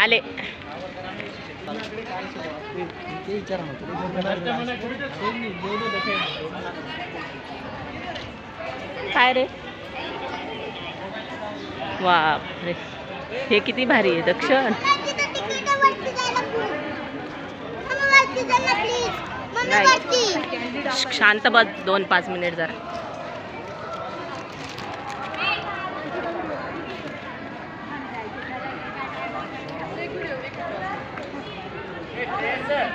आले. काय रे? बापरे. हे किती भारी आहे दक्षण. नाही शांत बस दोन पाच मिनिट जरा. sir.